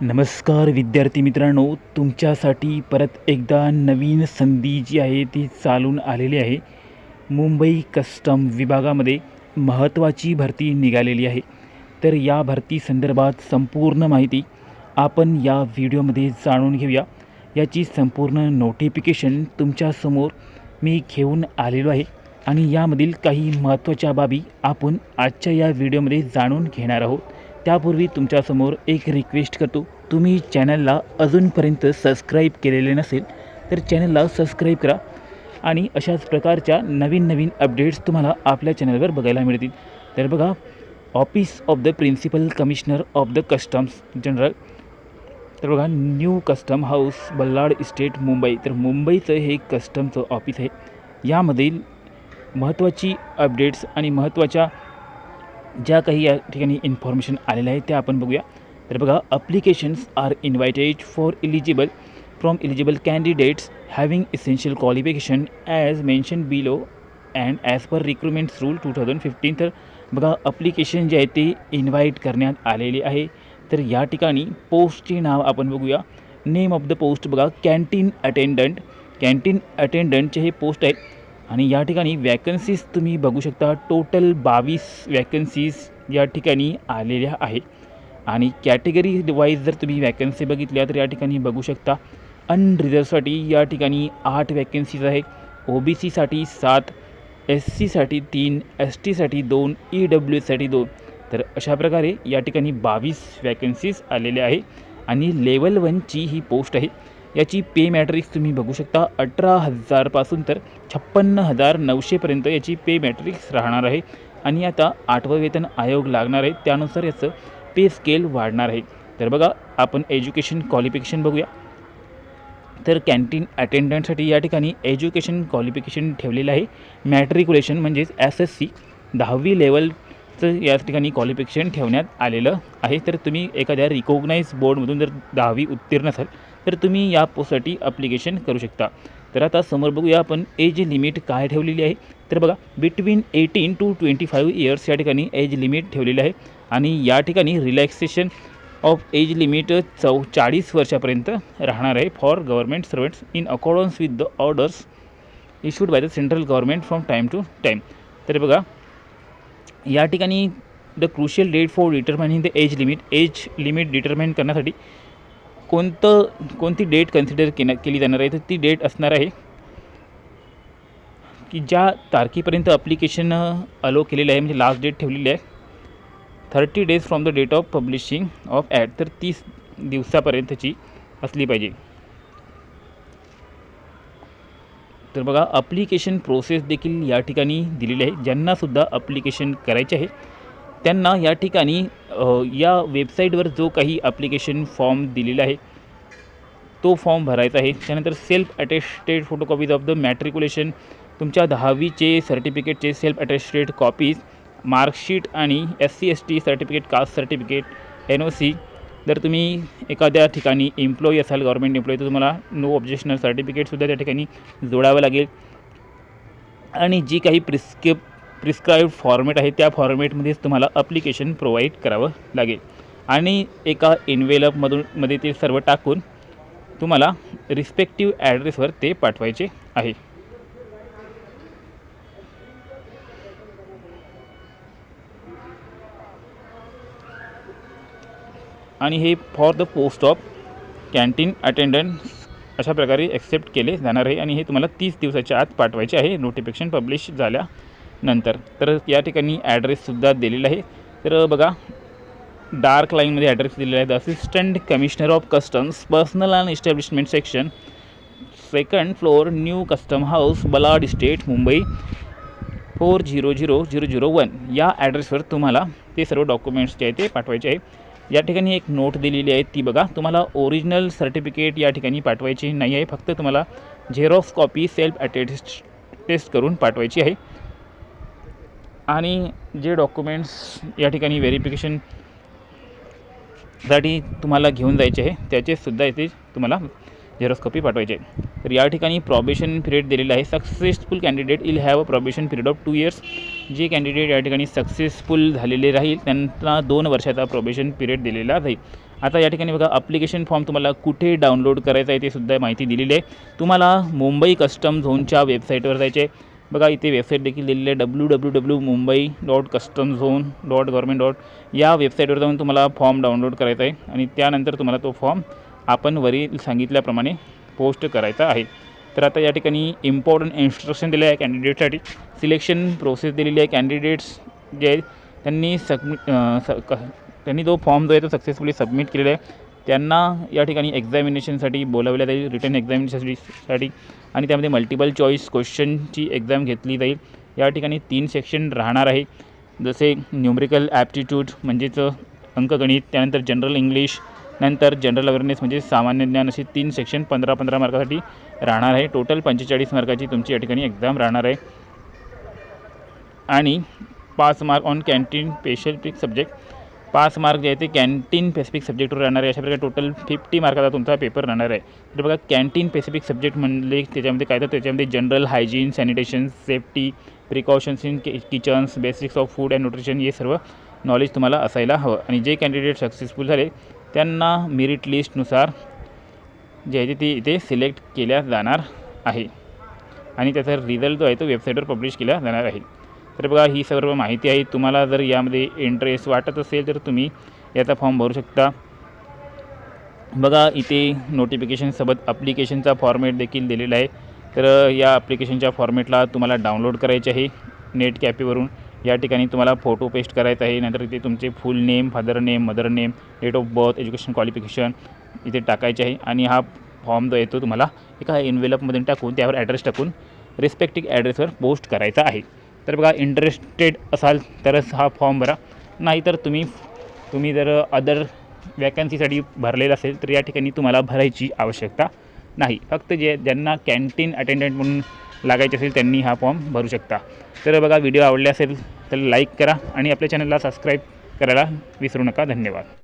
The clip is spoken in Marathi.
नमस्कार विद्यार्थी मित्रांनो तुमच्यासाठी परत एकदा नवीन संधी जी आहे ती चालून आलेली आहे. मुंबई कस्टम विभागामध्ये महत्त्वाची भरती निघालेली आहे. तर या भरती संदर्भात संपूर्ण माहिती आपण या व्हिडिओमध्ये जाणून घेऊया. याची संपूर्ण नोटिफिकेशन तुमच्यासमोर मी घेऊन आलेलो आहे आणि यामधील काही महत्त्वाच्या बाबी आपण आजच्या या व्हिडिओमध्ये जाणून घेणार आहोत. त्यापूर्वी तुमच्यासमोर एक रिक्वेस्ट करतो. तुम्ही चॅनलला अजूनपर्यंत सबस्क्राईब केलेले नसेल तर चॅनलला सबस्क्राईब करा. आणि अशाच प्रकारच्या नवीन नवीन अपडेट्स तुम्हाला आपल्या चॅनलवर बघायला मिळतील. तर बघा office of the principal commissioner of the customs general तर बघा new custom house Ballard estate Mumbai. तर मुंबईचं हे कस्टमचं ऑफिस आहे. यामधील महत्त्वाची अपडेट्स आणि महत्त्वाच्या ज्या काही या ठिकाणी इन्फॉर्मेशन आलेल्या आहेत त्या आपण बघूया. तर बघा applications are invited for eligible from eligible candidates having essential qualification as mention below and as per recruitments rule two thousand fifteen तर बघा अप्लिकेशन जे आहे ते इन्व्हाइट करण्यात आलेले आहे. तर या ठिकाणी पोस्टचे नाव आपण बघूया. नेम ऑफ द पोस्ट बघा कॅन्टीन अटेंडंट कॅन्टीन अटेंडंटचे हे पोस्ट आहेत. आणि या ठिकाणी वॅकन्सीज तुम्ही बघू शकता. टोटल बावीस वॅकन्सीज या ठिकाणी आलेल्या आहे आणि कॅटेगरी वाईज जर तुम्ही वॅकन्सी बघितल्या तर या ठिकाणी बघू शकता. अनरिझर्वसाठी या ठिकाणी आठ वॅकन्सीज आहे ओ बी सीसाठी सात एस सीसाठी तीन एस टीसाठी दोन ई डब्ल्यू एससाठी दोन. तर अशा प्रकारे या ठिकाणी बावीस वॅकन्सीज आलेल्या आहे. आणि लेवल वनची ही पोस्ट आहे. याची पे मॅट्रिक्स तुम्ही बघू शकता. अठरा हजारपासून तर छप्पन्न हजार नऊशेपर्यंत याची पे मॅट्रिक्स राहणार आहे. आणि आता आठवं वेतन आयोग लागणार आहे. त्यानुसार याचं पे स्केल वाढणार आहे. तर बघा आपण एज्युकेशन क्वालिफिकेशन बघूया. तर कॅन्टीन अटेंडंटसाठी या ठिकाणी एज्युकेशन क्वालिफिकेशन ठेवलेलं आहे. मॅट्रिक्युलेशन म्हणजेच एस एस सी दहावी लेवलचं या ठिकाणी क्वालिफिकेशन ठेवण्यात आलेलं आहे. तर तुम्ही एखाद्या रिकॉग्नाइज बोर्डमधून जर दहावी उत्तीर्ण असाल तर तुम्ही या पोस्टसाठी अप्लिकेशन करू शकता. तर आता समोर बघूया आपण एज लिमिट काय ठेवलेली आहे. तर बघा between eighteen to twenty five years या ठिकाणी एज लिमिट ठेवलेली आहे. आणि या ठिकाणी रिलॅक्सेशन ऑफ एज लिमिट चौ चाळीस वर्षापर्यंत राहणार आहे for government servants in accordance with the orders issued by the central government from time to time तर बघा या ठिकाणी the crucial date for determining the age limit age limit determine करण्यासाठी कोणतं कोणती डेट कन्सिडर केना केली जाणार आहे? तर ती डेट असणार आहे की ज्या तारखेपर्यंत अप्लिकेशन अलो केलेलं आहे म्हणजे लास्ट डेट ठेवलेली आहे thirty days from the date of publishing of ad तर तीस दिवसापर्यंतची असली पाहिजे. तर बघा अप्लिकेशन प्रोसेस देखील या ठिकाणी दिलेली आहे. ज्यांनासुद्धा अप्लिकेशन करायचे आहे त्यांना या ठिकाणी या वेबसाईटवर जो काही ॲप्लिकेशन फॉर्म दिलेला आहे तो फॉर्म भरायचा आहे. त्यानंतर self attested photocopies of the matriculation तुमच्या दहावीचे सर्टिफिकेटचे सेल्फ अटेस्टेड कॉपीज मार्कशीट आणि S C S T certificate caste certificate N O C जर तुम्ही एखाद्या ठिकाणी एम्प्लॉई असाल गव्हर्मेंट एम्प्लॉई तर तुम्हाला नो ऑब्जेक्शनल सर्टिफिकेटसुद्धा त्या ठिकाणी जोडावं लागेल. आणि जी काही प्रिस्क्रिप प्रिस्क्राईब फॉर्मेट आहे त्या फॉर्मेटमध्येच तुम्हाला अप्लिकेशन प्रोव्हाइड करावं लागेल. आणि एका इन्वेलपमधून मध्ये ते सर्व टाकून तुम्हाला रिस्पेक्टिव्ह ॲड्रेसवर ते पाठवायचे आहे. आणि हे for the post of canteen attendance अशा प्रकारे ॲक्सेप्ट केले जाणार आहे. आणि हे तुम्हाला तीस दिवसाच्या आत पाठवायचे आहे. नोटिफिकेशन पब्लिश झाल्या नंतर. तर या ठिकाणी ॲड्रेससुद्धा दिलेला आहे. तर बघा डार्क लाईनमध्ये ॲड्रेस दिलेला आहे the assistant commissioner of customs personnel and establishment section second floor new custom house Ballard Estate Mumbai four zero zero zero zero one या ॲड्रेसवर तुम्हाला ते सर्व डॉक्युमेंट्स जे आहे ते पाठवायचे आहे. या ठिकाणी एक नोट दिलेली आहे ती बघा. तुम्हाला ओरिजिनल सर्टिफिकेट या ठिकाणी पाठवायची नाही आहे. फक्त तुम्हाला xerox copy self attest test करून पाठवायची आहे. आणि जे डॉक्युमेंट्स या ठिकाणी व्हेरिफिकेशनसाठी तुम्हाला घेऊन जायचे आहे त्याचेसुद्धा इथे तुम्हाला झेरॉक्स कॉपी पाठवायचे आहे तर या ठिकाणी प्रॉबेशन पिरियड दिलेला आहे. Successful candidate will have a probation period of two years जे कॅन्डिडेट या ठिकाणी सक्सेसफुल झालेले राहील त्यांना दोन वर्षाचा प्रॉबेशन पिरियड दिलेला जाईल आता या ठिकाणी बघा अप्लिकेशन फॉर्म तुम्हाला कुठे डाउनलोड करायचं आहे ते सुद्धा माहिती दिलेली आहे. तुम्हाला मुंबई कस्टम झोनच्या वेबसाईटवर जायचे आहे. बघा इथे वेबसाईट देखील दिलेली आहे W W W Mumbai dot custom zone dot government dot या वेबसाईटवर जाऊन तुम्हाला फॉर्म डाउनलोड करायचा आहे आणि त्यानंतर तुम्हाला तो फॉर्म आपण वरील सांगितल्याप्रमाणे पोस्ट करायचा आहे. तर आता या ठिकाणी इम्पॉर्टंट इन्स्ट्रक्शन दिले आहे कॅन्डिडेटसाठी सिलेक्शन प्रोसेस दिलेली आहे. कॅन्डिडेट्स जे आहेत त्यांनी सबमिट स क त्यांनी जो फॉर्म जो आहे तो सक्सेसफुली सबमिट केलेला आहे. त्यांना या ठिकाणी एक्झामिनेशनसाठी बोलावलं जाईल रिटर्न एक्झामिनेशनसाठी आणि त्यामध्ये मल्टिपल चॉईस क्वेश्चनची एक्झाम घेतली जाईल. या ठिकाणी तीन सेक्शन राहणार आहे. जसे न्यूमरिकल ॲप्टिट्यूड म्हणजेच अंकगणित त्यानंतर जनरल इंग्लिश नंतर जनरल अवेअरनेस म्हणजे सामान्य ज्ञान असे तीन सेक्शन पंधरा पंधरा मार्कासाठी राहणार आहे. टोटल पंचेचाळीस मार्काची तुमची या ठिकाणी एक्झाम राहणार आहे. आणि पाच mark on canteen specific subject पाच मार्क जे आहे ते कॅन्टीन स्पेसिफिक सब्जेक्टवर राहणार आहे. अशा प्रकारे टोटल फिफ्टी मार्काचा तुमचा पेपर राहणार आहे. तर बघा कॅन्टीन स्पेसिफिक सब्जेक्ट म्हणले त्याच्यामध्ये काय तर त्याच्यामध्ये general hygiene sanitation safety precautions in कि kitchens basics of food and nutrition हे सर्व नॉलेज तुम्हाला असायला हवं. आणि जे कॅन्डिडेट सक्सेसफुल झाले त्यांना मेरिट लिस्टनुसार जे आहे ते ते इथे सिलेक्ट केल्या जाणार आहे. आणि त्याचा रिझल्ट जो आहे तो वेबसाईटवर पब्लिश केला जाणार आहे. तर बघा ही सर्व माहिती आहे. तुम्हाला जर यामध्ये इंटरेस्ट वाटत असेल तर तुम्ही याचा फॉर्म भरू शकता. बघा इथे नोटिफिकेशनसोबत ॲप्लिकेशनचा फॉर्मॅट देखील दिलेला आहे. तर या ॲप्लिकेशनच्या फॉर्मॅटला तुम्हाला डाउनलोड करायचे आहे. नेट कॅफेवरून या ठिकाणी तुम्हाला फोटो पेस्ट करायचा आहे. नंतर इथे तुमचे full name father name mother name date of birth education qualification इथे टाकायचे आहे. आणि हा फॉर्म जो येतो तुम्हाला एका एन्व्हेलपमध्ये टाकून त्यावर ॲड्रेस टाकून रिस्पेक्टिव्ह ॲड्रेसवर पोस्ट करायचा आहे. तर बघा इंटरेस्टेड असाल तरच हा फॉर्म भरा. नाहीतर तुम्ही तुम्ही जर अदर वॅकन्सीसाठी भरलेला असेल तर या ठिकाणी तुम्हाला भरायची आवश्यकता नाही. फक्त जे ज्यांना कॅन्टीन अटेंडंट म्हणून लागायचे असेल त्यांनी हा फॉर्म भरू शकता. तर बघा व्हिडिओ आवडले असेल तर लाईक करा आणि आपल्या चॅनलला सबस्क्राईब करायला विसरू नका. धन्यवाद.